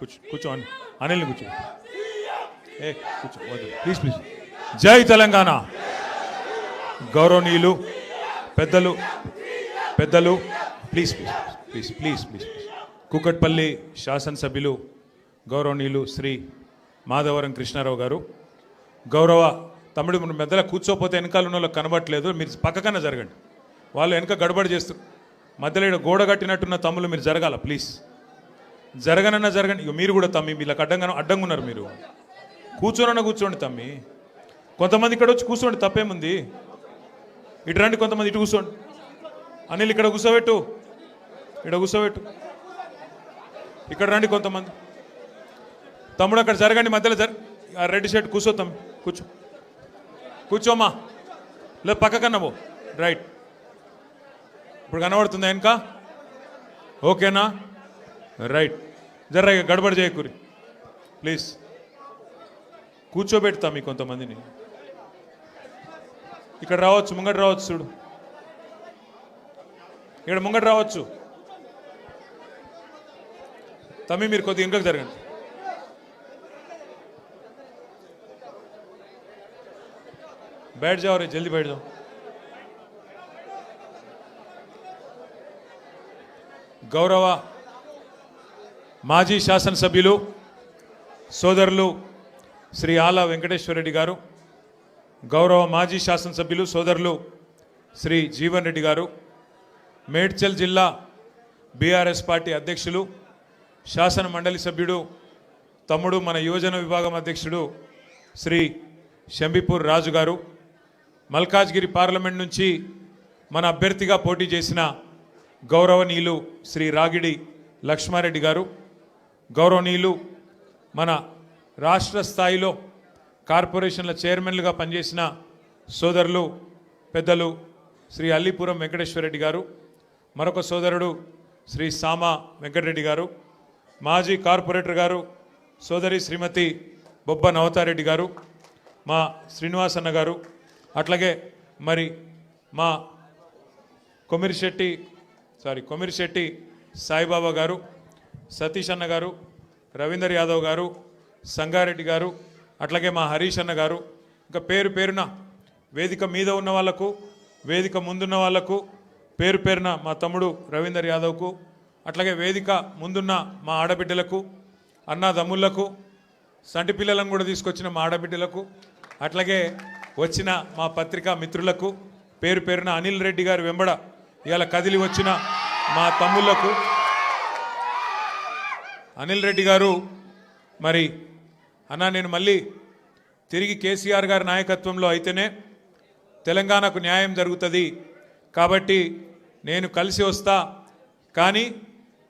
కూర్చో కూర్చో అనిల్ని కూర్చో. ఏ కూర్చో ప్లీజ్ ప్లీజ్ జై తెలంగాణ. గౌరవనీయులు పెద్దలు పెద్దలు please please please please please Kukatpally శాసనసభ్యులు గౌరవనీయులు శ్రీ మాధవరం కృష్ణారావు గారు. గౌరవ తమ్ముడు మన మెద్దల కూర్చోపోతే వెనకాల ఉన్న వాళ్ళకి కనబట్టలేదు మీరు పక్కకన్నా జరగండి. వాళ్ళు వెనక గడబడి చేస్తూ మధ్యలో ఈడ గోడ కట్టినట్టున్న తమ్ముళ్ళు మీరు జరగాల ప్లీజ్ జరగనన్నా జరగండి ఇక మీరు కూడా తమ్మి వీళ్ళకి అడ్డంగా అడ్డంగా ఉన్నారు మీరు. కూర్చోనన్నా కూర్చోండి తమ్మి. కొంతమంది ఇక్కడ వచ్చి కూర్చోండి తప్పేముంది? ఇటు రండి కొంతమంది ఇటు కూర్చోండి. అనిల్ ఇక్కడ కూర్చోబెట్టు. ఇక్కడ కూర్చోబెట్టు. ఇక్కడ రండి కొంతమంది. తమ్ముడు అక్కడ జరగండి మధ్యలో జర రెడ్ షర్ట్ కూర్చో తమ్మి కూర్చో. కూర్చోమ్మా. లేదు పక్కకన్నా పో. రైట్. ఇప్పుడు కనబడుతుందా ఇంకా ఓకేనా? రైట్ జర్ర ఇక గడబడి చేయకూరి ప్లీజ్ కూర్చోబెడతా మీ కొంతమందిని ఇక్కడ రావచ్చు ముంగట రావచ్చు చూడు ఇక్కడ ముంగట రావచ్చు తమ్మి మీరు కొద్దిగా ఇంకొక జరగండి बैठ जाओ रे जल्दी बैठ जाओ గౌరవ మాజీ శాసనసభ్యులు సోదరులు శ్రీ ఆల వెంకటేశ్వరరెడ్డి గారు గౌరవ మాజీ శాసనసభ్యులు సోదరులు శ్రీ జీవన్ రెడ్డి గారు మేడ్చల్ జిల్లా బీఆర్ఎస్ పార్టీ అధ్యక్షులు శాసన మండలి సభ్యుడు తమ్ముడు మన యువజన విభాగం అధ్యక్షుడు శ్రీ షంబిపూర్ రాజు గారు మల్కాజ్గిరి పార్లమెంట్ నుంచి మన అభ్యర్థిగా పోటీ చేసిన గౌరవనీయులు శ్రీ రాగిడి లక్ష్మారెడ్డి గారు గౌరవనీయులు మన రాష్ట్ర స్థాయిలో కార్పొరేషన్ల చైర్మన్లుగా పనిచేసిన సోదరులు పెద్దలు శ్రీ అల్లిపురం వెంకటేశ్వరరెడ్డి గారు మరొక సోదరుడు శ్రీ సామా వెంకటరెడ్డి గారు మాజీ కార్పొరేటర్ గారు సోదరి శ్రీమతి బొబ్బ నవతారెడ్డి గారు మా శ్రీనివాస్ అన్న గారు అట్లాగే మరి మా కొమిరిశెట్టి సారీ కొమిరిశెట్టి సాయిబాబా గారు సతీష్ అన్న గారు రవీందర్ యాదవ్ గారు సంగారెడ్డి గారు అట్లాగే మా హరీష్ అన్న గారు ఇంకా పేరు పేరున వేదిక మీద ఉన్న వాళ్ళకు వేదిక ముందున్న వాళ్ళకు పేరు పేరున మా తమ్ముడు రవీందర్ యాదవ్కు అట్లాగే వేదిక ముందున్న మా ఆడబిడ్డలకు అన్నదమ్ముళ్ళకు సంటి పిల్లలను కూడా తీసుకొచ్చిన మా ఆడబిడ్డలకు అట్లాగే వచ్చిన మా పత్రికా మిత్రులకు పేరు పేరున అనిల్ రెడ్డి గారు వెంబడ ఇవాళ కదిలి వచ్చిన మా తమ్ముళ్ళకు అనిల్ రెడ్డి గారు మరి అన్న నేను మళ్ళీ తిరిగి కేసీఆర్ గారి నాయకత్వంలో అయితేనే తెలంగాణకు న్యాయం జరుగుతుంది. కాబట్టి నేను కలిసి వస్తా. కానీ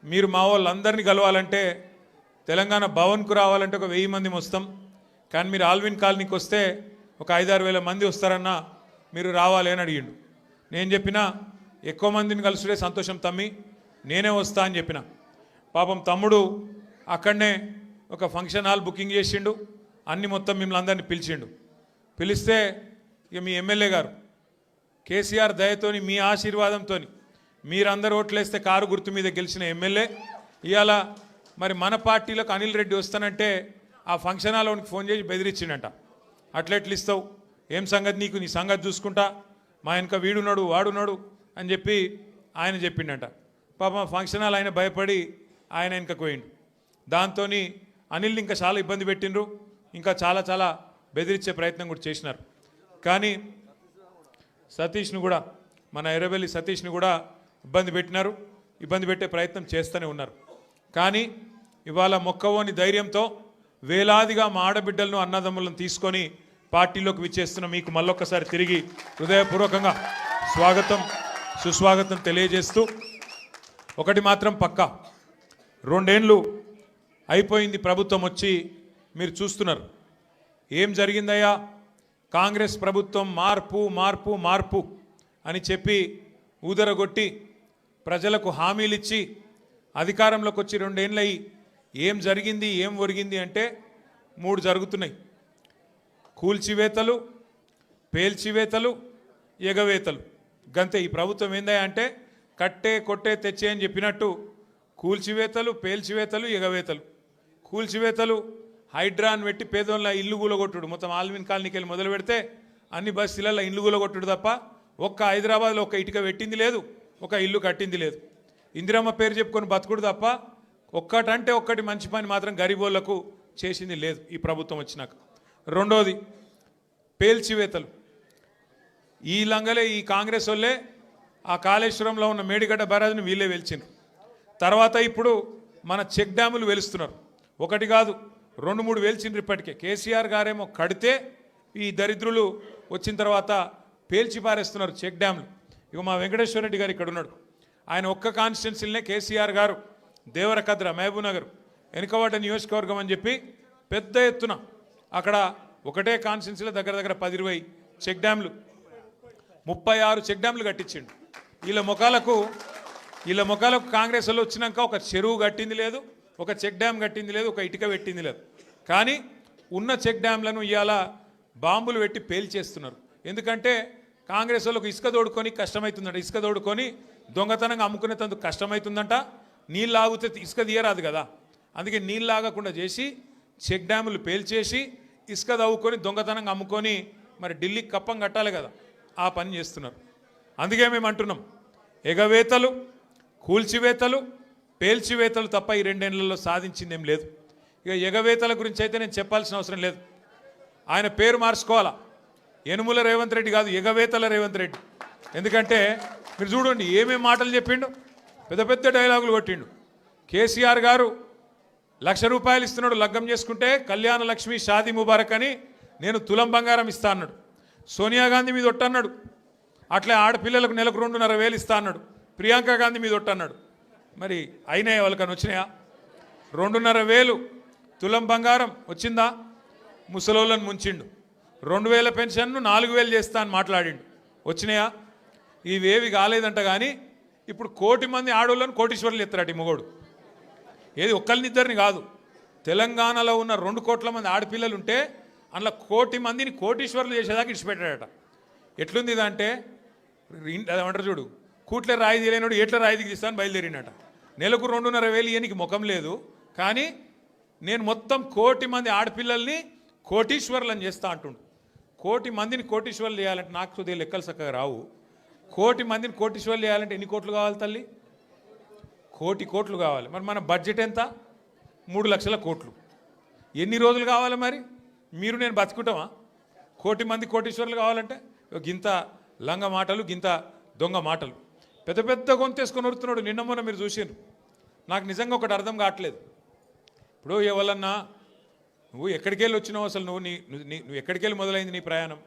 మీరు మా వాళ్ళందరినీ కలవాలంటే తెలంగాణ భవన్కు రావాలంటే ఒక వెయ్యి మంది వస్తాం. కానీ మీరు ఆల్విన్ కాలనీకి వస్తే ఒక ఐదారు వేల మంది వస్తారన్నా మీరు రావాలి అని అడిగిండు. నేను చెప్పిన ఎక్కువ మందిని కలుసుడే సంతోషం తమ్మి నేనే వస్తా అని చెప్పిన. పాపం తమ్ముడు అక్కడనే ఒక ఫంక్షన్ హాల్ బుకింగ్ చేసిండు. అన్ని మొత్తం మిమ్మల్ని అందరినీ పిలిచిండు. పిలిస్తే ఇక మీ ఎమ్మెల్యే గారు కేసీఆర్ దయతోని మీ ఆశీర్వాదంతో మీరందరూ ఓట్లేస్తే కారు గుర్తు మీద గెలిచిన ఎమ్మెల్యే. ఇవాళ మరి మన పార్టీలోకి అనిల్ రెడ్డి వస్తానంటే ఆ ఫంక్షన్ హాల్లోనికి ఫోన్ చేసి బెదిరించిండట అట్లెట్లు ఇస్తావు? ఏం సంగతి నీకు? నీ సంగతి చూసుకుంటా. మా వెనక వీడున్నాడు వాడున్నాడు అని చెప్పి ఆయన చెప్పిండట. పాపం ఫంక్షన్ హాల్ ఆయన భయపడి ఆయన వెనక పోయిండు. దాంతో అనిల్ని ఇంకా చాలా ఇబ్బంది పెట్టిండ్రు. ఇంకా చాలా చాలా బెదిరించే ప్రయత్నం కూడా చేసినారు. కానీ సతీష్ను కూడా మన ఎర్రబెల్లి సతీష్ని కూడా ఇబ్బంది పెట్టినారు. ఇబ్బంది పెట్టే ప్రయత్నం చేస్తూనే ఉన్నారు. కానీ ఇవాళ మొక్కవోని ధైర్యంతో వేలాదిగా మా ఆడబిడ్డలను అన్నదమ్ములను తీసుకొని పార్టీలోకి విచ్చేస్తున్న మీకు మళ్ళొక్కసారి తిరిగి హృదయపూర్వకంగా స్వాగతం సుస్వాగతం తెలియజేస్తూ ఒకటి మాత్రం పక్క. రెండేండ్లు అయిపోయింది ప్రభుత్వం వచ్చి మీరు చూస్తున్నారు. ఏం జరిగిందయ్యా? కాంగ్రెస్ ప్రభుత్వం మార్పు మార్పు మార్పు అని చెప్పి ఊదరగొట్టి ప్రజలకు హామీలిచ్చి అధికారంలోకి వచ్చి రెండేళ్ళయి ఏం జరిగింది ఏం ఒరిగింది అంటే మూడు జరుగుతున్నాయి. కూల్చివేతలు పేల్చివేతలు ఎగవేతలు. గంతే ఈ ప్రభుత్వం ఏందా అంటే కట్టే కొట్టే తెచ్చే అని చెప్పినట్టు కూల్చివేతలు పేల్చివేతలు ఎగవేతలు. కూల్చివేతలు హైడ్రాన్ పెట్టి పేదోళ్ళ ఇల్లు కూలగొట్టుడు. మొత్తం ఆల్మిన్ కాలనీకి వెళ్ళి మొదలు పెడితే అన్ని బస్తీలలో ఇల్లు కూలగొట్టుడు తప్ప ఒక్క హైదరాబాద్లో ఒక్క ఇటుక పెట్టింది లేదు ఒక ఇల్లు కట్టింది లేదు. ఇందిరమ్మ పేరు చెప్పుకొని బతుకుడు తప్ప ఒక్కటంటే ఒక్కటి మంచి పని మాత్రం గరీబోళ్ళకు చేసింది లేదు ఈ ప్రభుత్వం వచ్చినాక. రెండోది పేల్చివేతలు. ఈ లంగలే ఈ కాంగ్రెస్ వాళ్ళే ఆ కాళేశ్వరంలో ఉన్న మేడిగడ్డ బరాజ్ని వీళ్ళే వెలిచిండ్రు తర్వాత ఇప్పుడు మన చెక్ డ్యాములు వెలుస్తున్నారు. ఒకటి కాదు రెండు మూడు వేల్చిండ్రు ఇప్పటికే. కేసీఆర్ గారేమో కడితే ఈ దరిద్రులు వచ్చిన తర్వాత పేల్చి పారేస్తున్నారు చెక్ డ్యామ్లు. ఇక మా వెంకటేశ్వర రెడ్డి గారు ఇక్కడ ఉన్నాడు ఆయన ఒక్క కాన్స్టిట్యున్సీలనే కేసీఆర్ గారు దేవరకద్ర మహబూబ్ నగర్ నియోజకవర్గం అని చెప్పి పెద్ద ఎత్తున అక్కడ ఒకటే కాన్స్టిట్యున్సీలో దగ్గర దగ్గర పది ఇరవై చెక్ డ్యామ్లు ముప్పై ఆరు చెక్ డ్యామ్లు కట్టించిండు. వీళ్ళ ముఖాలకు వీళ్ళ ముఖాలకు కాంగ్రెస్ వాళ్ళు వచ్చినాక ఒక చెరువు కట్టింది లేదు. ఒక చెక్ డ్యామ్ కట్టింది లేదు ఒక ఇటుక పెట్టింది లేదు. కానీ ఉన్న చెక్ డ్యామ్లను ఇవాళ బాంబులు పెట్టి పేల్చేస్తున్నారు ఎందుకంటే కాంగ్రెస్ వాళ్ళకు ఇసుక తోడుకొని కష్టమవుతుందంట ఇసుక తోడుకొని దొంగతనంగా అమ్ముకునేందుకు కష్టమవుతుందంట నీళ్ళు ఆగితే ఇసుక తీయరాదు కదా. అందుకే నీళ్ళు ఆగకుండా చేసి చెక్ డ్యాములు పేల్చేసి ఇసుక తవ్వుకొని దొంగతనంగా అమ్ముకొని మరి ఢిల్లీకి కప్పం కట్టాలి కదా. ఆ పని చేస్తున్నారు. అందుకే మేము అంటున్నాం ఎగవేతలు కూల్చివేతలు పేల్చివేతలు తప్ప ఈ రెండేళ్ళలో సాధించింది ఏం లేదు. ఇక ఎగవేతల గురించి అయితే నేను చెప్పాల్సిన అవసరం లేదు. ఆయన పేరు మార్చుకోవాలా? యనుముల రేవంత్ రెడ్డి కాదు ఎగవేతల రేవంత్ రెడ్డి. ఎందుకంటే మీరు చూడండి ఏమేమి మాటలు చెప్పిండు? పెద్ద పెద్ద డైలాగులు కొట్టిండు. కేసీఆర్ గారు లక్ష రూపాయలు ఇస్తున్నాడు లగ్గం చేసుకుంటే కళ్యాణ లక్ష్మి షాదీ ముబారక్ అని నేను తులం బంగారం ఇస్తా అన్నాడు. సోనియా గాంధీ మీద ఒట్టన్నాడు. అట్లే ఆడపిల్లలకు నెలకు రెండున్నర వేలు ఇస్తా అన్నాడు. ప్రియాంక గాంధీ మీద ఒట్టన్నాడు. మరి అయినాయి వాళ్ళకని వచ్చినాయా? రెండున్నర వేలు. తులం బంగారం వచ్చిందా? ముసలోళ్ళని ముంచిండు. రెండు వేల పెన్షన్ను నాలుగు వేలు చేస్తా అని మాట్లాడిండు. వచ్చినాయా? ఇవేవి కాలేదంట కానీ ఇప్పుడు కోటి మంది ఆడవాళ్ళని కోటీశ్వర్లు ఎత్తారట ఈ మొగోడు. ఏది ఒక్కరినిద్దరిని కాదు. తెలంగాణలో ఉన్న రెండు కోట్ల మంది ఆడపిల్లలు ఉంటే అందులో కోటి మందిని కోటీశ్వర్లు చేసేదాకా ఇడిచిపెట్టాడట. ఎట్లుంది ఇదంటే అదేమంటారు చూడు కూట్లే రాయి తీయలేనోడు ఎట్ల రాయి తీస్తాను బయలుదేరినట నెలకు రెండున్నర వేలు ఇయనికి ముఖం లేదు. కానీ నేను మొత్తం కోటి మంది ఆడపిల్లల్ని కోటీశ్వర్లను చేస్తా అంటుండు. కోటి మందిని కోటీశ్వర్లు చేయాలంటే నాకు కొద్దిగా లెక్కలు చక్కగా రావు. కోటి మందిని కోటీశ్వర్లు చేయాలంటే ఎన్ని కోట్లు కావాలి తల్లి? కోటి కోట్లు కావాలి. మరి మన బడ్జెట్ ఎంత? మూడు లక్షల కోట్లు. ఎన్ని రోజులు కావాలి మరి? మీరు నేను బతుకుంటామా కోటి మంది కోటీశ్వర్లు కావాలంటే గింత లంగ మాటలు గింత దొంగ మాటలు. పెద్ద పెద్ద గొంతేసుకొని వరుతున్నాడు నిన్న మొన్న మీరు చూసిండ్రు. నాకు నిజంగా ఒకటి అర్థం కావట్లేదు. ఇప్పుడు ఎవరన్నా నువ్వు ఎక్కడికి వెళ్ళి వచ్చినావు అసలు? నువ్వు నీ నువ్వు- నీ- నువ్వు ఎక్కడికి వెళ్ళి మొదలైంది నీ ప్రయాణం?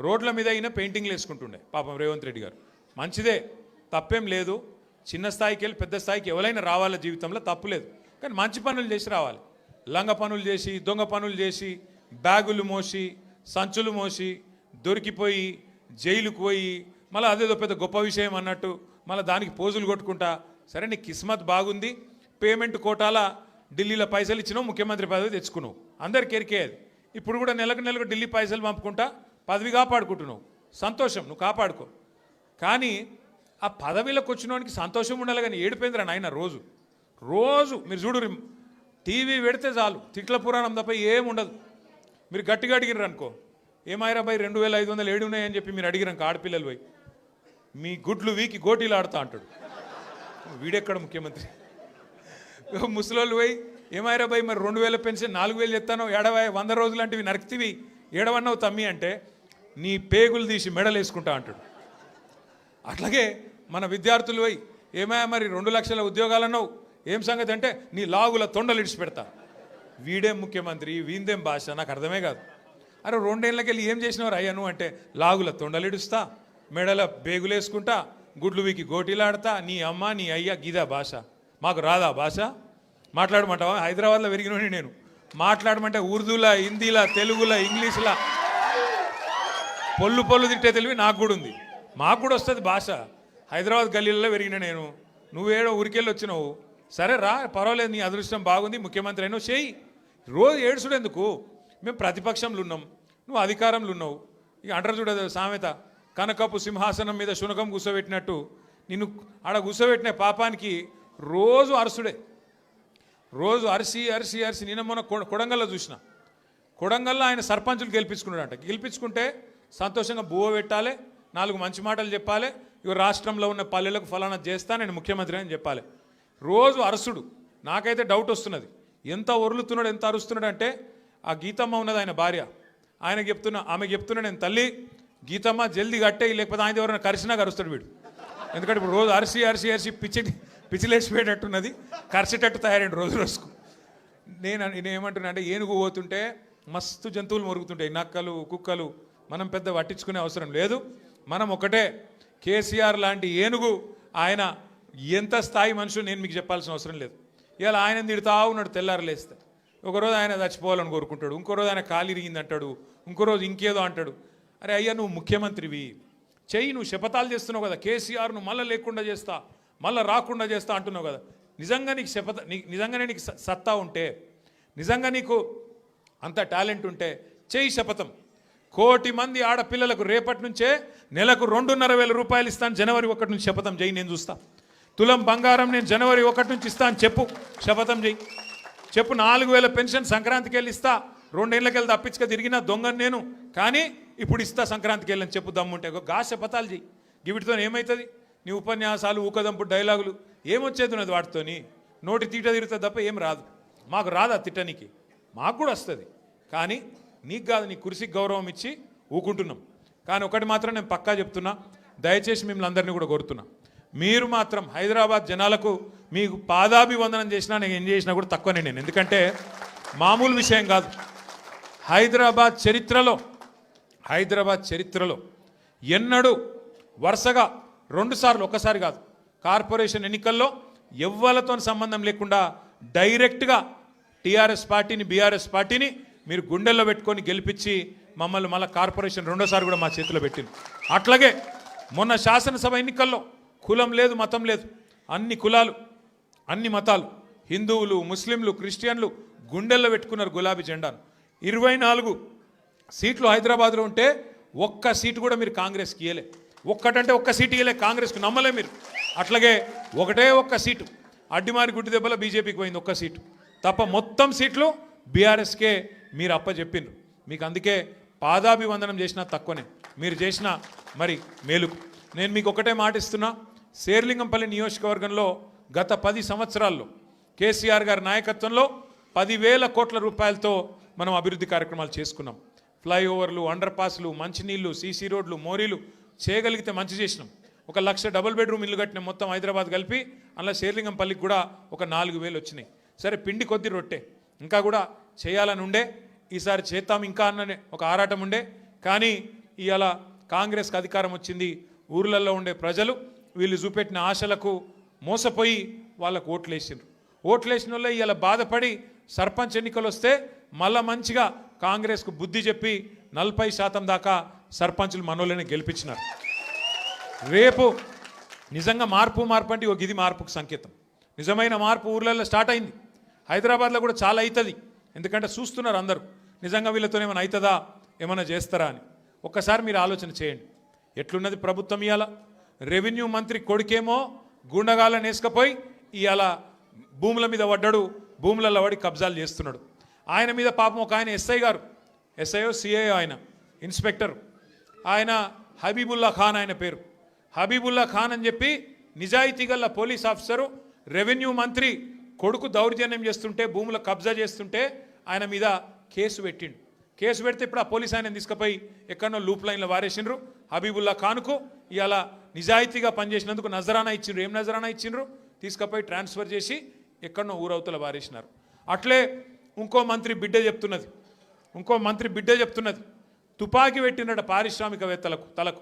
రోడ్ల మీద అయినా పెయింటింగ్లు వేసుకుంటుండే పాపం రేవంత్ రెడ్డి గారు. మంచిదే తప్పేం లేదు. చిన్న స్థాయికి వెళ్ళి పెద్ద స్థాయికి ఎవరైనా రావాల జీవితంలో తప్పు లేదు. కానీ మంచి పనులు చేసి రావాలి. లంగ పనులు చేసి దొంగ పనులు చేసి బ్యాగులు మోసి సంచులు మోసి దొరికిపోయి జైలుకు పోయి మళ్ళీ అదేదో పెద్ద గొప్ప విషయం అన్నట్టు మళ్ళీ దానికి పోజులు కొట్టుకుంటా సరే నీ కిస్మత్ బాగుంది పేమెంట్ కోటాల ఢిల్లీలో పైసలు ఇచ్చినావు ముఖ్యమంత్రి పదవి తెచ్చుకున్నావు. అందరికి ఎరికేది ఇప్పుడు కూడా నెలకు నెలకు ఢిల్లీ పైసలు పంపుకుంటా పదవి కాపాడుకుంటున్నావు. సంతోషం నువ్వు కాపాడుకో. కానీ ఆ పదవిలోకి వచ్చినోనికి సంతోషం ఉండాలి కానీ ఏడిపోయిందిరా నాయన రోజు. రోజు మీరు చూడు టీవీ పెడితే చాలు తిట్ల పురాణం తప్ప ఏముండదు మీరు గట్టిగా అడిగిర్రు అనుకో ఏమైరా బాయ్ రెండు వేల ఐదు వందలు ఏడు ఉన్నాయని చెప్పి మీరు అడిగిరాక ఆడపిల్లలు పోయి. మీ గుడ్లు వీకి గోటీలు ఆడుతా అంటాడు వీడెక్కడ ముఖ్యమంత్రి? ముసలోళ్ళు పోయి ఏమైరా భయ్ మరి రెండు వేల పెన్షన్ నాలుగు వేలు చెప్తాను ఏడవాయి వంద రోజులు లాంటివి నరికితివి ఏడవన్నావు తమ్మి అంటే నీ పేగులు తీసి మెడలు వేసుకుంటా అంటాడు. అట్లాగే మన విద్యార్థులు పోయి ఏమయ్యా మరి రెండు లక్షల ఉద్యోగాలన్నావు ఏం సంగతి అంటే నీ లాగుల తొండలు ఇడిచిపెడతా. వీడేం ముఖ్యమంత్రి వీందేం భాష నాకు అర్థమే కాదు. అరే రెండేళ్ళకెళ్ళి ఏం చేసినవారు అయ్యను అంటే లాగుల తొండలు ఇడుస్తా. మెడల బేగులేసుకుంటా గుడ్లు వీకి గోటీలాడతా నీ అమ్మ నీ అయ్య గీదా భాష. మాకు రాదా భాష? మాట్లాడమంటావా? హైదరాబాద్లో పెరిగినోని నేను. మాట్లాడమంటే ఉర్దూలా హిందీలా తెలుగులా ఇంగ్లీష్లా పొల్లు పొల్లు తిట్టే తెలివి నాకు కూడా ఉంది. మాకు కూడా వస్తుంది భాష. హైదరాబాద్ గల్లీలలో పెరిగిన నేను. నువ్వేడో ఊరికెళ్ళి వచ్చినావు. సరే రా పర్వాలేదు నీ అదృష్టం బాగుంది ముఖ్యమంత్రి అయినా చేయి రోజు ఏడుచుడు ఎందుకు? మేము ప్రతిపక్షంలో ఉన్నాం. నువ్వు అధికారంలో ఉన్నావు. ఇక అంటారు చూడదు సామెత. కనకపు సింహాసనం మీద శునకం కూర్చోబెట్టినట్టు నిన్ను ఆడ కూర్చోబెట్టిన పాపానికి రోజు అరసుడే. రోజు అరిసి అరిసి అరిసి నిన్న మొన్న కొడంగల్లో చూసిన. కొడంగల్లో ఆయన సర్పంచులు గెలిపించుకున్నాడంట. గెలిపించుకుంటే సంతోషంగా బువ్వ పెట్టాలి నాలుగు మంచి మాటలు చెప్పాలి ఇవి రాష్ట్రంలో ఉన్న పల్లెలకు ఫలానా చేస్తా నేను ముఖ్యమంత్రి అని చెప్పాలి. రోజు అరసుడు. నాకైతే డౌట్ వస్తున్నది. ఎంత ఒరులుతున్నాడు ఎంత అరుస్తున్నాడు అంటే ఆ గీతమ్మ ఉన్నది ఆయన భార్య. ఆయన చెప్తున్నా ఆమె చెప్తున్నా నేను తల్లి గీతమ్మ జల్దీ కట్టే లేకపోతే ఆయన ఎవరైనా కరిసినా కరుస్తాడు వీడు. ఎందుకంటే ఇప్పుడు రోజు అరిసి అరిసి అరిసి పిచ్చి పిచ్చిలేసిపోయేటట్టున్నది. కరిసేటట్టు తయారైంది రోజు రోజుకు. నేను నేను ఏమంటున్నా అంటే ఏనుగు పోతుంటే మస్తు జంతువులు మొరుగుతుంటాయి. నక్కలు కుక్కలు మనం పెద్ద పట్టించుకునే అవసరం లేదు. మనం ఒకటే కేసీఆర్ లాంటి ఏనుగు ఆయన ఎంత స్థాయి మనుషులు నేను మీకు చెప్పాల్సిన అవసరం లేదు. ఇవాళ ఆయన తిడుతా ఉన్నాడు తెల్లారలేస్తే ఒకరోజు ఆయన చచ్చిపోవాలని కోరుకుంటాడు. ఇంకో రోజు ఆయన కాలిరిగింది అంటాడు ఇంకో రోజు ఇంకేదో అంటాడు. అరే అయ్యా నువ్వు ముఖ్యమంత్రివి. చెయ్యి నువ్వు శపథాలు చేస్తున్నావు కదా. కేసీఆర్ మళ్ళీ లేకుండా చేస్తా మళ్ళీ రాకుండా చేస్తా అంటున్నావు కదా. నిజంగా నీకు శపథ నీ నిజంగానే నీకు సత్తా ఉంటే నిజంగా నీకు అంత టాలెంట్ ఉంటే చెయ్యి శపథం. కోటి మంది ఆడపిల్లలకు రేపటి నుంచే నెలకు రెండున్నర వేల రూపాయలు ఇస్తాను జనవరి ఒకటి నుంచి శపథం చేయి నేను చూస్తా. తులం బంగారం నేను జనవరి ఒకటి నుంచి ఇస్తాను చెప్పు శపథం చేయి చెప్పు నాలుగు వేల పెన్షన్ సంక్రాంతికి వెళ్ళి ఇస్తా రెండేళ్ళకి వెళ్ళి తప్పించుక తిరిగిన దొంగను నేను. కానీ ఇప్పుడు ఇస్తా సంక్రాంతికి వెళ్ళని చెప్పు దమ్ముంటే గాస శపథాలు చెయ్యి. వీటితో ఏమవుతుంది నీ ఉపన్యాసాలు ఊకదంపు డైలాగులు ఏమొచ్చేది ఉన్నది వాటితోని? నోటి తీట తిరుగుతుంది తప్ప ఏం రాదు. మాకు రాదా తిట్టనికి? మాకు కూడా వస్తుంది. కానీ నీకు కాదు నీ కురిసికి గౌరవం ఇచ్చి ఊకుంటున్నాం. కానీ ఒకటి మాత్రం నేను పక్కా చెప్తున్నా దయచేసి మిమ్మల్ని అందరినీ కూడా కోరుతున్నా. మీరు మాత్రం హైదరాబాద్ జనాలకు మీకు పాదాభివందనం చేసినా నేను ఏం చేసినా కూడా తక్కువనే నేను. ఎందుకంటే మామూలు విషయం కాదు. హైదరాబాద్ చరిత్రలో హైదరాబాద్ చరిత్రలో ఎన్నడూ వరుసగా రెండుసార్లు ఒకసారి కాదు కార్పొరేషన్ ఎన్నికల్లో ఎవ్వలతో సంబంధం లేకుండా డైరెక్ట్గా టీఆర్ఎస్ పార్టీని బీఆర్ఎస్ పార్టీని మీరు గుండెల్లో పెట్టుకొని గెలిపించి మమ్మల్ని మళ్ళీ కార్పొరేషన్ రెండోసారి కూడా మా చేతిలో పెట్టింది అట్లాగే మొన్న శాసనసభ ఎన్నికల్లో కులం లేదు మతం లేదు. అన్ని కులాలు అన్ని మతాలు హిందువులు ముస్లింలు క్రిస్టియన్లు గుండెల్లో పెట్టుకున్నారు గులాబీ జెండాను. ఇరవై నాలుగు సీట్లు హైదరాబాద్లో ఉంటే ఒక్క సీటు కూడా మీరు కాంగ్రెస్కి ఇయ్యలే. ఒక్కటంటే ఒక్క సీటు ఇయ్యలే కాంగ్రెస్కు నమ్మలే మీరు. అట్లాగే ఒకటే ఒక్క సీటు అడ్డిమారి గుడ్డి దెబ్బలో బీజేపీకి పోయింది ఒక్క సీటు. తప్ప మొత్తం సీట్లు బీఆర్ఎస్కే మీరు అప్పచెప్పిండ్రు మీకు అందుకే పాదాభివందనం చేసినా తక్కువనే. మీరు చేసిన మరి మేలుకు. నేను మీకు ఒకటే మాట ఇస్తున్నా. శేర్లింగంపల్లి నియోజకవర్గంలో గత పది సంవత్సరాల్లో కేసీఆర్ గారి నాయకత్వంలో పదివేల కోట్ల రూపాయలతో మనం అభివృద్ధి కార్యక్రమాలు చేసుకున్నాం. ఫ్లైఓవర్లు అండర్ పాస్లు మంచినీళ్ళు సీసీ రోడ్లు మోరీలు చేయగలిగితే మంచి చేసినాం. ఒక లక్ష డబుల్ బెడ్రూమ్ ఇల్లు కట్టిన మొత్తం హైదరాబాద్ కలిపి అలా శేర్లింగంపల్లికి కూడా ఒక నాలుగు వేలు వచ్చినాయి. సరే పిండి కొద్ది రొట్టె. ఇంకా కూడా చేయాలని ఉండే. ఈసారి చేద్దాం ఇంకా అన్ననే ఒక ఆరాటం ఉండే. కానీ ఇవాళ కాంగ్రెస్కి అధికారం వచ్చింది. ఊర్లలో ఉండే ప్రజలు వీళ్ళు చూపెట్టిన ఆశలకు మోసపోయి వాళ్ళకు ఓట్లు వేసిండ్రు ఓట్లు వేసిన వాళ్ళే ఇవాళ బాధపడి సర్పంచ్ ఎన్నికలు వస్తే మళ్ళా మంచిగా కాంగ్రెస్కు బుద్ధి చెప్పి నలభై శాతం దాకా సర్పంచులు మనోళ్ళని గెలిపించినారు. రేపు నిజంగా మార్పు మార్పు అంటే ఒక ఇది మార్పుకు సంకేతం. నిజమైన మార్పు ఊర్లలో స్టార్ట్ అయింది. హైదరాబాద్లో కూడా చాలా అవుతుంది ఎందుకంటే చూస్తున్నారు అందరూ నిజంగా వీళ్ళతో ఏమైనా అవుతుందా ఏమైనా చేస్తారా అని. ఒక్కసారి మీరు ఆలోచన చేయండి. ఎట్లున్నది ప్రభుత్వం ఇవాళ రెవెన్యూ మంత్రి కొడుకేమో గుండగాలను వేసుకపోయి ఇవాళ భూముల మీద పడ్డాడు భూములలో పడి కబ్జాలు చేస్తున్నాడు. ఆయన మీద పాపం ఒక ఆయన ఎస్ఐ గారు. ఎస్ఐఓ సిఐఓ ఆయన ఇన్స్పెక్టర్. ఆయన హబీబుల్లా ఖాన్ ఆయన పేరు. హబీబుల్లా ఖాన్ అని చెప్పి నిజాయితీ గల పోలీస్ ఆఫీసరు రెవెన్యూ మంత్రి కొడుకు దౌర్జన్యం చేస్తుంటే భూముల కబ్జా చేస్తుంటే ఆయన మీద కేసు పెట్టిండు. కేసు పెడితే ఇప్పుడు ఆ పోలీస్ ఆయన తీసుకుపోయి ఎక్కడనో లూప్ లైన్లో వారేసిండ్రు హబీబుల్లా ఖాన్కు. ఇవాళ నిజాయితీగా పనిచేసినందుకు నజరానా ఇచ్చిండ్రు. ఏం నజరానా ఇచ్చిండ్రు? తీసుకుపోయి ట్రాన్స్ఫర్ చేసి ఎక్కడనో ఊరవతల వారేసినారు. అట్లే ఇంకో మంత్రి బిడ్డ చెప్తున్నది. ఇంకో మంత్రి బిడ్డ చెప్తున్నది. తుపాకీ పెట్టినట పారిశ్రామికవేత్తలకు తలకు.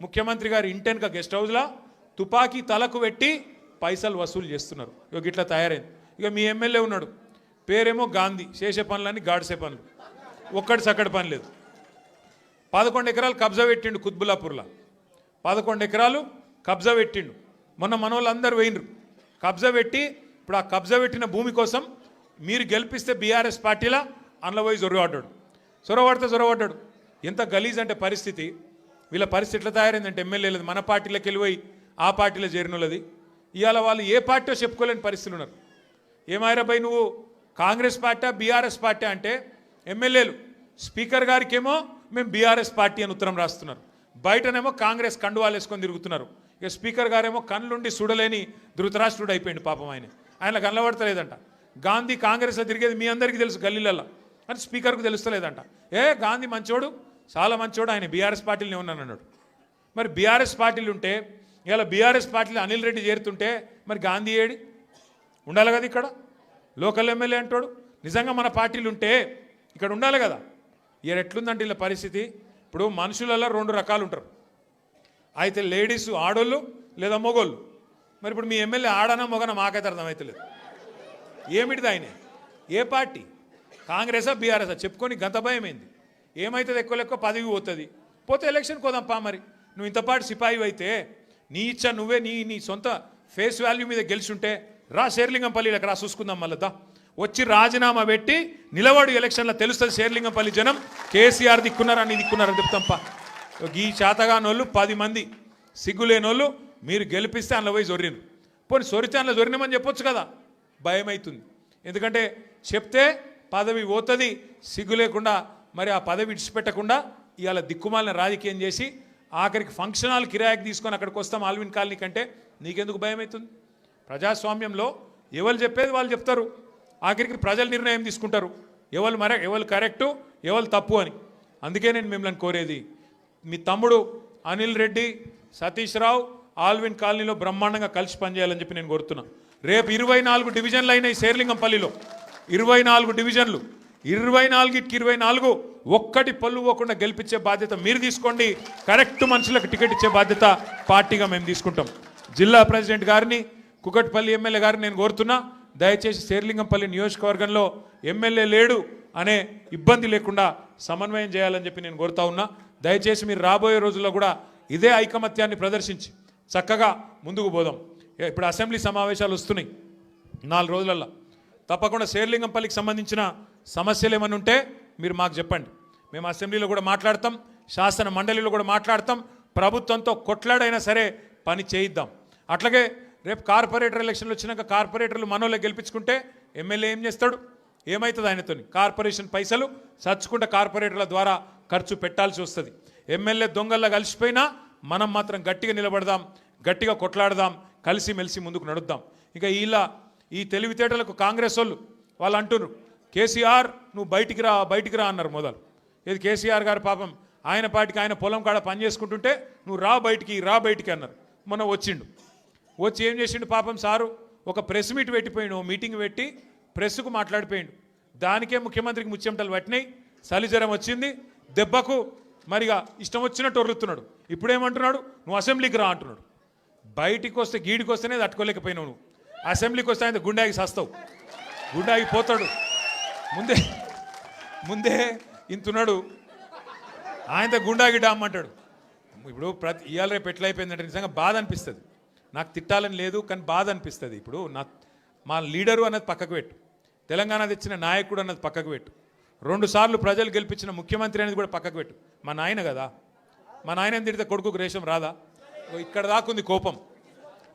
ముఖ్యమంత్రి గారు ఇంటెన్క గెస్ట్ హౌస్లో తుపాకీ తలకు పెట్టి పైసలు వసూలు చేస్తున్నారు. ఇక ఇట్లా తయారైంది. ఇక మీ ఎమ్మెల్యే ఉన్నాడు. పేరేమో గాంధీ. చేసే పనులని గాడిసే పనులు. ఒక్కటి సక్కడి పని లేదు. పదకొండు ఎకరాలు కబ్జా పెట్టిండు కుత్బులాపూర్లో పదకొండు ఎకరాలు కబ్జా పెట్టిండు. మొన్న మన వాళ్ళందరూ వేయినరు కబ్జా పెట్టి ఇప్పుడు ఆ కబ్జా పెట్టిన భూమి కోసం మీరు గెలిపిస్తే బీఆర్ఎస్ పార్టీలా? అందులో పోయి జొరవడ్డాడు చొరవడితే ఎంత గలీజ్ అంటే పరిస్థితి. వీళ్ళ పరిస్థితి ఎట్లా తయారైందంటే ఎమ్మెల్యేలది మన పార్టీలోకి వెళ్ళిపోయి ఆ పార్టీలో చేరినోళ్ళది. ఇవాళ వాళ్ళు ఏ పార్టీ చెప్పుకోలేని పరిస్థితులు ఉన్నారు. ఏమాయరాబాయ్ నువ్వు? కాంగ్రెస్ పార్టీ బీఆర్ఎస్ పార్టీ అంటే ఎమ్మెల్యేలు స్పీకర్ గారికేమో మేము బీఆర్ఎస్ పార్టీ అని ఉత్తరం రాస్తున్నారు. బయటనేమో కాంగ్రెస్ కండువాలు వేసుకొని తిరుగుతున్నారు. ఇక స్పీకర్ గారేమో కళ్ళుండి చూడలేని ధృతరాష్ట్రుడు అయిపోయింది పాపం ఆయన. ఆయన కనబడతలేదంట. గాంధీ కాంగ్రెస్లో తిరిగేది మీ అందరికీ తెలుసు గల్లీలలో అని స్పీకర్కు తెలుస్తలేదంట. ఏ గాంధీ మంచోడు? చాలా మంచోడు ఆయన బీఆర్ఎస్ పార్టీలోనే ఉన్నాను అన్నాడు. మరి బీఆర్ఎస్ పార్టీలు ఉంటే ఇలా బీఆర్ఎస్ పార్టీలు అనిల్ రెడ్డి చేరుతుంటే మరి గాంధీ ఏడి? ఉండాలి కదా ఇక్కడ? లోకల్ ఎమ్మెల్యే అంటాడు. నిజంగా మన పార్టీలు ఉంటే ఇక్కడ ఉండాలి కదా? ఇక ఎట్లుందంటే ఇలా పరిస్థితి? ఇప్పుడు మనుషులలో రెండు రకాలు ఉంటారు. అయితే లేడీస్ ఆడోళ్ళు లేదా మొగోళ్ళు? మరి ఇప్పుడు మీ ఎమ్మెల్యే ఆడనా మొగన మాకైతే అర్థమవుతలేదు ఏమిటిది ఆయన? ఏ పార్టీ? కాంగ్రెసా బీఆర్ఎసా? చెప్పుకొని గంత భయం ఏంది ఏమవుతుంది ఎక్కువ లెక్క? పదవి పోతుంది. పోతే ఎలక్షన్ కోదాంపా మరి. నువ్వు ఇంతపాటు సిపాయి అయితే నీ ఇచ్చ నువ్వే నీ నీ సొంత ఫేస్ వాల్యూ మీద గెలిచుంటే రా శేర్లింగంపల్లిలకు రా చూసుకుందాం మళ్ళా వచ్చి రాజీనామా పెట్టి నిలబడు ఎలక్షన్లో తెలుస్తుంది శేర్లింగంపల్లి జనం. కేసీఆర్ దిక్కున్నారా నీ దిక్కున్నారని చెప్తాంపా. ఈ చేతగానోళ్ళు పది మంది. సిగ్గులేనోళ్ళు మీరు గెలిపిస్తే అందులో పోయి జొర్రిను పోనీ సొరితే అందులో జొరినమని చెప్పొచ్చు కదా. భయమవుతుంది ఎందుకంటే చెప్తే పదవి పోతుంది సిగ్గు లేకుండా మరి ఆ పదవి విడిచిపెట్టకుండా ఇవాళ దిక్కుమాలిన రాజకీయం చేసి ఆఖరికి ఫంక్షన్ హాల్ కిరాయికి తీసుకొని అక్కడికి వస్తాం ఆల్విన్ కాలనీ కంటే నీకెందుకు భయం అవుతుంది ప్రజాస్వామ్యంలో ఎవరు చెప్పేది వాళ్ళు చెప్తారు. ఆఖరికి ప్రజలు నిర్ణయం తీసుకుంటారు. ఎవరు మర ఎవరు కరెక్టు ఎవరు తప్పు అని. అందుకే నేను మిమ్మల్ని కోరేది మీ తమ్ముడు అనిల్ రెడ్డి సతీష్ రావు ఆల్విన్ కాలనీలో బ్రహ్మాండంగా కలిసి పనిచేయాలని చెప్పి నేను కోరుతున్నాను రేపు ఇరవై నాలుగు డివిజన్లు అయినాయి శేర్లింగంపల్లిలో. ఇరవై నాలుగు డివిజన్లు. ఇరవై నాలుగుకి ఇరవై నాలుగు ఒక్కటి పళ్ళు పోకుండా గెలిపించే బాధ్యత మీరు తీసుకోండి. కరెక్ట్ మనుషులకు టికెట్ ఇచ్చే బాధ్యత పార్టీగా మేము తీసుకుంటాం. జిల్లా ప్రెసిడెంట్ గారిని కుకట్పల్లి ఎమ్మెల్యే గారిని నేను కోరుతున్నా. దయచేసి శేర్లింగంపల్లి నియోజకవర్గంలో ఎమ్మెల్యే లేడు అనే ఇబ్బంది లేకుండా సమన్వయం చేయాలని చెప్పి నేను కోరుతా ఉన్నా. దయచేసి మీరు రాబోయే రోజుల్లో కూడా ఇదే ఐకమత్యాన్ని ప్రదర్శించి చక్కగా ముందుకు పోదాం. ఇప్పుడు అసెంబ్లీ సమావేశాలు వస్తున్నాయి. నాలుగు రోజులల్లో. తప్పకుండా శేర్లింగంపల్లికి సంబంధించిన సమస్యలు ఏమైనా ఉంటే మీరు మాకు చెప్పండి. మేము అసెంబ్లీలో కూడా మాట్లాడతాం శాసన మండలిలో కూడా మాట్లాడతాం ప్రభుత్వంతో కొట్లాడైనా సరే పని చేయిద్దాం. అట్లాగే రేపు కార్పొరేటర్ ఎలక్షన్లు వచ్చినాక కార్పొరేటర్లు మనోళ్ళే గెలిపించుకుంటే ఎమ్మెల్యే ఏం చేస్తాడు? ఏమవుతుంది ఆయనతోని? కార్పొరేషన్ పైసలు చచ్చుకుంటే కార్పొరేటర్ల ద్వారా ఖర్చు పెట్టాల్సి వస్తుంది. ఎమ్మెల్యే దొంగల్లా కలిసిపోయినా మనం మాత్రం గట్టిగా నిలబడదాం గట్టిగా కొట్లాడదాం కలిసి మెలిసి ముందుకు నడుద్దాం. ఇంకా ఇలా ఈ తెలివితేటలకు కాంగ్రెస్ వాళ్ళు వాళ్ళు అంటున్నారు కేసీఆర్ నువ్వు బయటికి రా బయటికి రా అన్నారు మొదలు. ఇది కేసీఆర్ గారు పాపం ఆయన పాటికి ఆయన పొలం కాడ పని చేసుకుంటుంటే నువ్వు రా బయటికి రా బయటికి అన్నారు. మొన్న వచ్చిండు. వచ్చి ఏం చేసిండు పాపం సారు? ఒక ప్రెస్ మీట్ పెట్టిపోయిండు ఓ మీటింగ్ పెట్టి ప్రెస్కు మాట్లాడిపోయిండు. దానికే ముఖ్యమంత్రికి ముచ్చెమటలు పట్టినాయి. చలిజ్వరం వచ్చింది. దెబ్బకు మరిగా ఇష్టం వచ్చినట్టు ఒర్రుతున్నాడు. ఇప్పుడేమంటున్నాడు? నువ్వు అసెంబ్లీకి రా అంటున్నాడు. బయటికి వస్తే గీడికి వస్తేనే తట్టుకోలేకపోయినావు నువ్వు. అసెంబ్లీకి వస్తే ఆయన గుండాగి సస్తావు. గుండాగి పోతాడు. ముందే ముందే ఇంతున్నాడు. ఆయనతో గుండాగి డామ్మంటాడు ఇప్పుడు ప్రతి ఇవాళ రేపు ఎట్లా అయిపోయిందంటే నిజంగా బాధ అనిపిస్తుంది. నాకు తిట్టాలని లేదు కానీ బాధ అనిపిస్తుంది. ఇప్పుడు నా మా లీడరు అన్నది పక్కకు పెట్టు. తెలంగాణ తెచ్చిన నాయకుడు అన్నది పక్కకు పెట్టు. రెండు సార్లు ప్రజలు గెలిపించిన ముఖ్యమంత్రి అనేది కూడా పక్కకు పెట్టు. మా నాయన కదా. మా నాయన తిడితే కొడుకు రేషం రాదా? ఇక్కడ దాకుంది కోపం.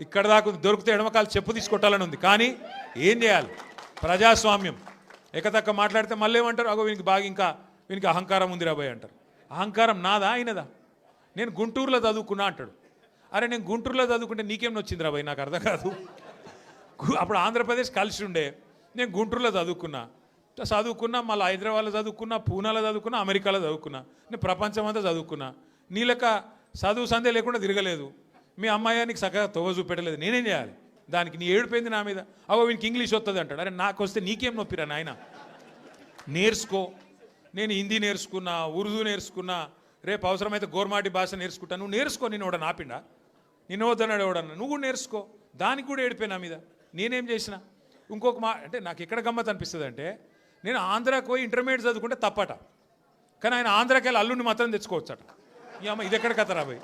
ఇక్కడ దాకుంది దొరికితే ఎడమకాలు చెప్పు తీసుకొట్టాలని ఉంది. కానీ ఏం చేయాలి? ప్రజాస్వామ్యం. ఎకతక్క మాట్లాడితే మళ్ళీ ఏమంటారు? అగో వీనికి బాగా ఇంకా వీనికి అహంకారం ఉంది రాబోయ్ అంటారు. అహంకారం నాదా అయినదా నేను గుంటూరులో చదువుకున్నా అంటాడు. అరే నేను గుంటూరులో చదువుకుంటే నీకేం నొచ్చింది రాబాయ్? నాకు అర్థం కాదు. అప్పుడు ఆంధ్రప్రదేశ్ కలిసి ఉండే నేను గుంటూరులో చదువుకున్నా. చదువుకున్నా మళ్ళీ హైదరాబాద్లో చదువుకున్నా పూనాలో చదువుకున్నా అమెరికాలో చదువుకున్నా. నేను ప్రపంచం అంతా చదువుకున్నా నీలక చదువు సందే లేకుండా తిరగలేదు. మీ అమ్మాయి నీకు చక్కగా తొవ్వ చూపెట్టలేదు. నేనేం చేయాలి? దానికి నీ ఏడిపోయింది నా మీద. అవో వీనికి ఇంగ్లీష్ వస్తుంది అంటాడు. అరే నాకు వస్తే నీకేం నొప్పిరా నాయన? నేర్చుకో. నేను హిందీ నేర్చుకున్నా ఉర్దూ నేర్చుకున్నా రేపు అవసరమైతే గోర్మాటి భాష నేర్చుకుంటా. నువ్వు నేర్చుకో నేను ఎవడ నాపిండా నిన్న వద్దన్నాడు ఎవడన్నా? నువ్వు కూడా నేర్చుకో. దానికి కూడా ఏడిపోయి నా మీద. నేనేం చేసిన? ఇంకొక మా అంటే నాకు ఎక్కడ గమ్మత్ అనిపిస్తుంది అంటే నేను ఆంధ్రాకి పోయి ఇంటర్మీడియట్ చదువుకుంటే తప్పట. కానీ ఆయన ఆంధ్రాకి వెళ్ళి అల్లుడిని మాత్రం తెచ్చుకోవచ్చట. అమ్మ ఇది ఎక్కడ కథ రాబోయ్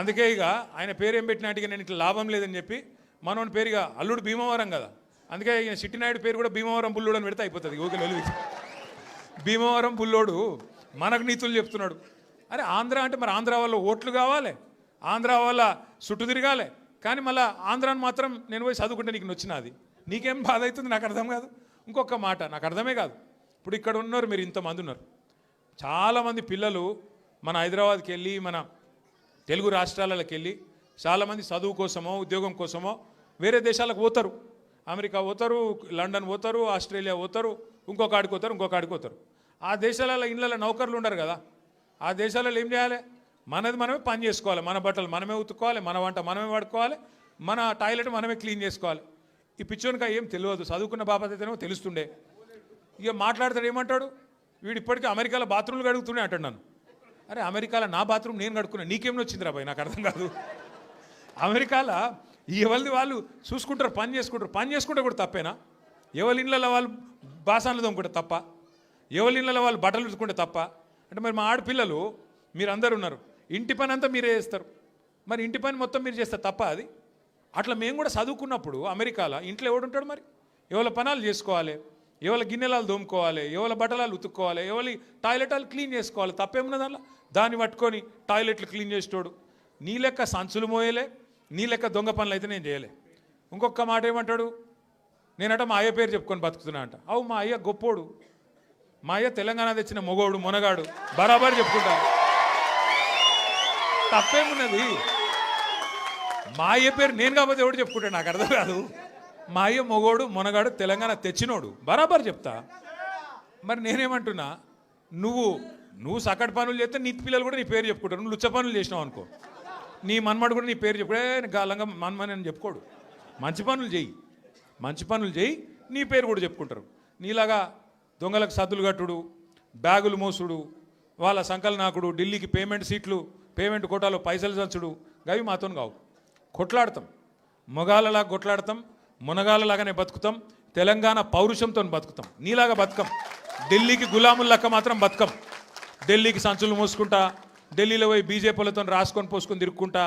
అందుకే ఇక ఆయన పేరు ఏం పెట్టినట్టుగా నేను ఇట్లా లాభం లేదని చెప్పి మనోని పేరుగా అల్లుడు భీమవరం కదా. అందుకే ఈయన సిట్టినాయుడు పేరు కూడా భీమవరం బుల్లుడు అని పెడితే అయిపోతుంది. ఓకే వెలుగు భీమవరం బుల్లోడు మనకు నీతులు చెప్తున్నాడు. అరే ఆంధ్ర అంటే మరి ఆంధ్ర వల్ల ఓట్లు కావాలి ఆంధ్ర వల్ల చుట్టు తిరగాలి. కానీ మళ్ళీ ఆంధ్రాని మాత్రం నేను పోయి చదువుకుంటే నీకు నచ్చినది నీకేం బాధ అవుతుంది? నాకు అర్థం కాదు. ఇంకొక మాట నాకు అర్థమే కాదు. ఇప్పుడు ఇక్కడ ఉన్నారు మీరు ఇంతమంది ఉన్నారు. చాలామంది పిల్లలు మన హైదరాబాద్కి వెళ్ళి మన తెలుగు రాష్ట్రాలకు వెళ్ళి చాలామంది చదువు కోసమో ఉద్యోగం కోసమో వేరే దేశాలకు పోతారు. అమెరికా పోతారు లండన్ పోతారు ఆస్ట్రేలియా పోతారు ఇంకొక ఆడికి పోతారు ఇంకొక ఆడికి పోతారు. ఆ దేశాలలో ఇళ్ళలో నౌకర్లు ఉండరు కదా. ఆ దేశాలలో ఏం చేయాలి? మనది మనమే పని చేసుకోవాలి. మన బట్టలు మనమే ఉతుక్కోవాలి మన వంట మనమే పడుకోవాలి మన టాయిలెట్ మనమే క్లీన్ చేసుకోవాలి. ఈ పిచ్చోనికా ఏం తెలియదు. చదువుకున్న బాపత అయితేనేమో తెలుస్తుండే. ఇక మాట్లాడతాడు ఏమంటాడు? వీడు ఇప్పటికీ అమెరికాలో బాత్రూమ్లు కడుగుతూనే అంటాడు నన్ను. అరే అమెరికాలో నా బాత్రూమ్ నేను కడుక్కున్నా నీకేమో వచ్చిందిరా భయ్ నాకు అర్థం కాదు. అమెరికాలో ఎవరిది వాళ్ళు చూసుకుంటారు పని చేసుకుంటారు. పని చేసుకుంటే కూడా తప్పేనా? ఎవరి ఇళ్ళలో వాళ్ళు బాసాన్లు తోముకుంటే తప్ప? ఎవరి ఇళ్ళలో వాళ్ళు బట్టలు ఉతుకుంటే తప్ప? అంటే మరి మా ఆడపిల్లలు మీరు అందరు ఉన్నారు. ఇంటి పని అంతా మీరే చేస్తారు. మరి ఇంటి పని మొత్తం మీరు చేస్తే తప్ప అది? అట్లా మేము కూడా చదువుకున్నప్పుడు అమెరికాలో ఇంట్లో ఎవడుంటాడు మరి? ఎవరి పనాలు చేసుకోవాలి ఎవరి గిన్నెలాలు దోముకోవాలి ఎవరి బట్టలాలు ఉతుక్కోవాలి ఎవరి టాయిలెటాలు క్లీన్ చేసుకోవాలి తప్పేమున్నది అలా దాన్ని పట్టుకొని టాయిలెట్లు క్లీన్ చేసేటోడు. నీ లెక్క సంచులు మోయలే నీ లెక్క దొంగ పనులు అయితే నేను చేయలే. ఇంకొక మాట ఏమంటాడు? నేనట మా అయ్య పేరు చెప్పుకొని బతుకుతున్నా అంట. అవు మా అయ్య గొప్పోడు. మా అయ్య తెలంగాణ తెచ్చిన మొగోడు మునగాడు. బరాబర్ చెప్పుకుంటాడు తప్పేమున్నది? మా అయ్య పేరు నేను కాకపోతే ఎవడు చెప్పుకుంటాడు? నాకు అర్థం కాదు. మా అయ్య మొగోడు మునగాడు తెలంగాణ తెచ్చినోడు. బరాబర్ చెప్తా. మరి నేనేమంటున్నా? నువ్వు నువ్వు సకట్ పనులు చేస్తే నీ పిల్లలు కూడా నీ పేరు చెప్పుకుంటారు. నువ్వు లుచ్చ పనులు చేసినావు అనుకో. నీ మన్మడు కూడా నీ పేరు చెప్పుడే గాలంగా మన్మని అని చెప్పుకోడు. మంచి పనులు చెయ్యి మంచి పనులు చేయి నీ పేరు కూడా చెప్పుకుంటారు. నీలాగా దొంగలకు సద్దులు కట్టుడు బ్యాగులు మోసుడు వాళ్ళ సంకలనాకుడు ఢిల్లీకి పేమెంట్ సీట్లు పేమెంట్ కోటాలో పైసలు చంచుడు గవి మాతో కావు. కొట్లాడతాం. మొగాలలా కొట్లాడతాం మునగాలలాగానే బతుకుతాం తెలంగాణ పౌరుషంతో బతుకుతాం. నీలాగా బతుకం. ఢిల్లీకి గులాముల్లక్క మాత్రం బతుకం. ఢిల్లీకి సంచులు మోసుకుంటా ఢిల్లీలో పోయి బీజేపీలతో రాసుకొని పోసుకొని తిరుక్కుంటా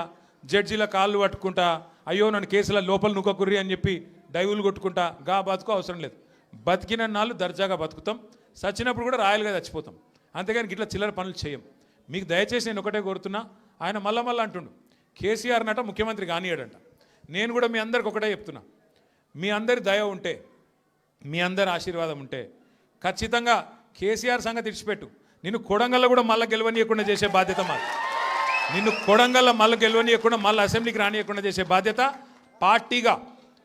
జడ్జీల కాళ్ళు పట్టుకుంటా అయ్యో నన్ను కేసుల లోపల నుక్కకుర్రి అని చెప్పి డైవులు కొట్టుకుంటా గా బతుకు అవసరం లేదు. బతికిన నాళ్ళు దర్జాగా బతుకుతాం చచ్చినప్పుడు కూడా రాయలుగా చచ్చిపోతాం. అంతేగాని ఇట్లా చిల్లర పనులు చేయం. మీకు దయచేసి నేను ఒకటే కోరుతున్నా ఆయన మళ్ళా మళ్ళీ అంటుండు కేసీఆర్ నట ముఖ్యమంత్రి కానియాడంట. నేను కూడా మీ అందరికి ఒకటే చెప్తున్నా మీ అందరి దయ ఉంటే మీ అందరి ఆశీర్వాదం ఉంటే ఖచ్చితంగా కేసీఆర్ సంగతి ఇడిచిపెట్టు నిన్ను కొడంగల్లో కూడా మళ్ళీ గెలవనీయకుండా చేసే బాధ్యత మాది. నిన్ను కొడంగల్లో మళ్ళీ గెలవనీయకుండా మళ్ళీ అసెంబ్లీకి రానియకుండా చేసే బాధ్యత పార్టీగా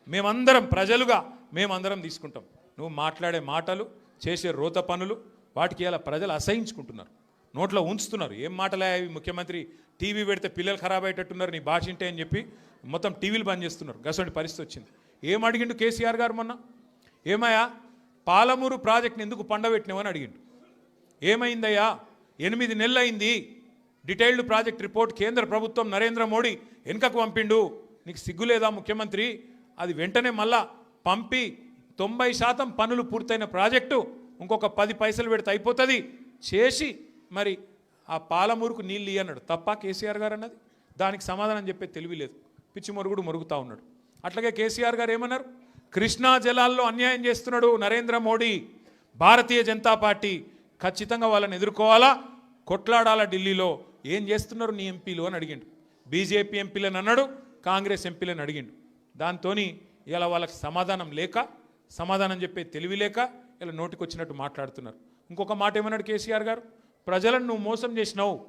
మేమందరం ప్రజలుగా మేమందరం తీసుకుంటాం. నువ్వు మాట్లాడే మాటలు చేసే రోత పనులు వాటికి ఇలా ప్రజలు అసహించుకుంటున్నారు. నోట్లో ఉంచుతున్నారు. ఏం మాటలే ముఖ్యమంత్రి టీవీ పెడితే పిల్లలు ఖరాబ్ అయ్యేటట్టున్నారు నీ భాష ఇంటే అని చెప్పి మొత్తం టీవీలు బంద్ చేస్తున్నారు. గసంటి పరిస్థితి వచ్చింది. ఏం అడిగిండు కేసీఆర్ గారు మొన్న? ఏమయ్యా? పాలమూరు ప్రాజెక్ట్ని ఎందుకు పండబెట్టినావని అడిగిండు. ఏమైందయ్యా? ఎనిమిది నెలలైంది. డీటెయిల్డ్ ప్రాజెక్ట్ రిపోర్ట్ కేంద్ర ప్రభుత్వం నరేంద్ర మోడీ వెనుకకు పంపిండు. నీకు సిగ్గులేదా ముఖ్యమంత్రి? అది వెంటనే మళ్ళా పంపి తొంభై శాతం పనులు పూర్తయిన ప్రాజెక్టు ఇంకొక పది పైసలు పెడితే అయిపోతుంది. చేసి మరి ఆ పాలమూరుకు నీళ్ళు ఇయ్యి అన్నాడు తప్ప కేసీఆర్ గారు అన్నది? దానికి సమాధానం చెప్పే తెలివి లేదు. పిచ్చి మొరుగుడు మొరుగుతూ ఉన్నాడు. అట్లాగే కేసీఆర్ గారు ఏమన్నారు? కృష్ణా జలాల్లో అన్యాయం చేస్తున్నాడు నరేంద్ర మోడీ. భారతీయ జనతా పార్టీ ఖచ్చితంగా వాళ్ళని ఎదుర్కోవాలా? కొట్లాడాలా ఢిల్లీలో? ఏం చేస్తున్నారు నీ ఎంపీలు? అని అడిగిండు. బీజేపీ ఎంపీలని అన్నాడు కాంగ్రెస్ ఎంపీలని అడిగిండు. దాంతో ఇలా వాళ్ళకి సమాధానం లేక సమాధానం చెప్పే తెలివి లేక ఇలా నోటికొచ్చినట్టు మాట్లాడుతున్నారు. ఇంకొక మాట ఏమన్నాడు కేసీఆర్ గారు? ప్రజలను నువ్వు మోసం చేసినావు.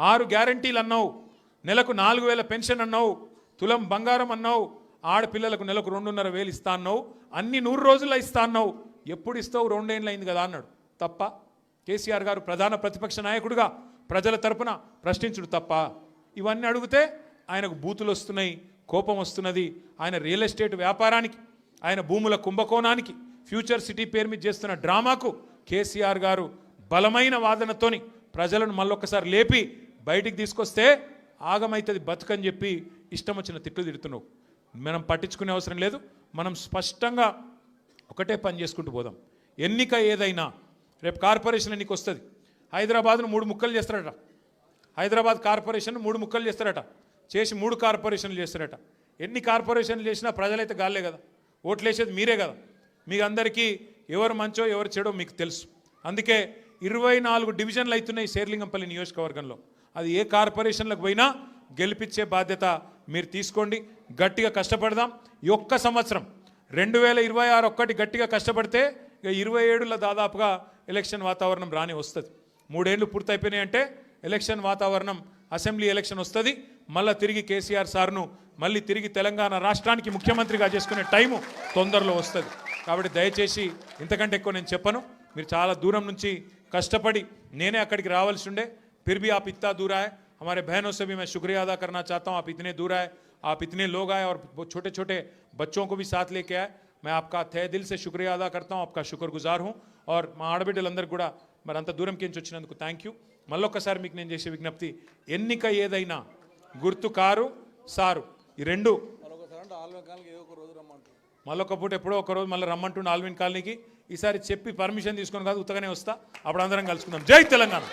ఆరు గ్యారంటీలు అన్నావు. నెలకు నాలుగు వేల పెన్షన్ అన్నావు. తులం బంగారం అన్నావు. ఆడపిల్లలకు నెలకు రెండున్నర వేలు ఇస్తా అన్నావు. అన్ని నూరు రోజుల్లో ఇస్తా అన్నావు. ఎప్పుడు ఇస్తావు? రెండేళ్ళు అయింది కదా అన్నాడు. తప్ప కేసీఆర్ గారు ప్రధాన ప్రతిపక్ష నాయకుడిగా ప్రజల తరపున ప్రశ్నించుడు తప్ప ఇవన్నీ అడిగితే ఆయనకు బూతులు వస్తున్నాయి కోపం వస్తున్నది. ఆయన రియల్ ఎస్టేట్ వ్యాపారానికి ఆయన భూముల కుంభకోణానికి ఫ్యూచర్ సిటీ పేరు మీద చేస్తున్న డ్రామాకు కేసీఆర్ గారు బలమైన వాదనతోని ప్రజలను మళ్ళొక్కసారి లేపి బయటికి తీసుకొస్తే ఆగమైతుంది బతుకని చెప్పి ఇష్టం వచ్చిన తిట్లు తిడుతున్నావు. మనం పట్టించుకునే అవసరం లేదు. మనం స్పష్టంగా ఒకటే పని చేసుకుంటూ పోదాం. ఎన్నిక ఏదైనా రేపు కార్పొరేషన్ నీకు వస్తుంది. హైదరాబాద్ను మూడు ముక్కలు చేస్తారట. హైదరాబాద్ కార్పొరేషన్ మూడు ముక్కలు చేస్తారట. చేసి మూడు కార్పొరేషన్లు చేస్తారట. ఎన్ని కార్పొరేషన్లు చేసినా ప్రజలైతే గాలే కదా. ఓట్లు వేసేది మీరే కదా. మీకు అందరికీ ఎవరు మంచో ఎవరు చెడో మీకు తెలుసు. అందుకే ఇరవై నాలుగు డివిజన్లు అవుతున్నాయి శేర్లింగంపల్లి నియోజకవర్గంలో. అది ఏ కార్పొరేషన్లకు పోయినా గెలిపించే బాధ్యత మీరు తీసుకోండి. గట్టిగా కష్టపడదాం. ఈ ఒక్క సంవత్సరం రెండు వేల ఇరవై ఆరు ఒక్కటి గట్టిగా కష్టపడితే ఇక ఇరవై ఏడులో దాదాపుగా ఎలక్షన్ వాతావరణం రాని వస్తుంది మూడేళ్లు పూర్తయిపోయినాయి అంటే ఎలక్షన్ వాతావరణం అసెంబ్లీ ఎలక్షన్ వస్తుంది మళ్ళీ తిరిగి కేసీఆర్ సార్ను మళ్ళీ తిరిగి తెలంగాణ రాష్ట్రానికి ముఖ్యమంత్రిగా చేసుకునే టైము తొందరలో వస్తుంది కాబట్టి దయచేసి ఇంతకంటే ఎక్కువ నేను చెప్పను మీరు చాలా దూరం నుంచి కష్టపడి నేనే అక్కడికి రావాల్సి ఉండే फिर भी आप इतना दूर आए हमारे बहनों से भी मैं शुक्रिया अदा करना चाहता हूँ आप इतने दूर आए आप इतने लोग आए और वो छोटे छोटे बच्चों को भी साथ लेके आए मैं आपका तहे दिल से शुक्रिया अदा करता हूँ आपका शुक्रगुजार हूँ और మా ఆడబిడ్డలందరూ కూడా మరి అంత దూరం కించి వచ్చినందుకు థ్యాంక్ యూ మళ్ళొక్కసారి మీకు నేను చేసే విజ్ఞప్తి ఎన్నిక ఏదైనా గుర్తు కారు సారు ఈ రెండు మరొకసారి అంటే ఆల్వే కాలకి ఏదో ఒక రోజు రమ్మంటారు మళ్ళొక పూట ఎప్పుడో ఒక రోజు మళ్ళీ రమ్మంటుండే ఆల్విన్ కాలనీకి ఈసారి చెప్పి పర్మిషన్ తీసుకొని కాదు ఉత్తగానే వస్తా అప్పుడు అందరం కలుసుకుందాం జై తెలంగాణ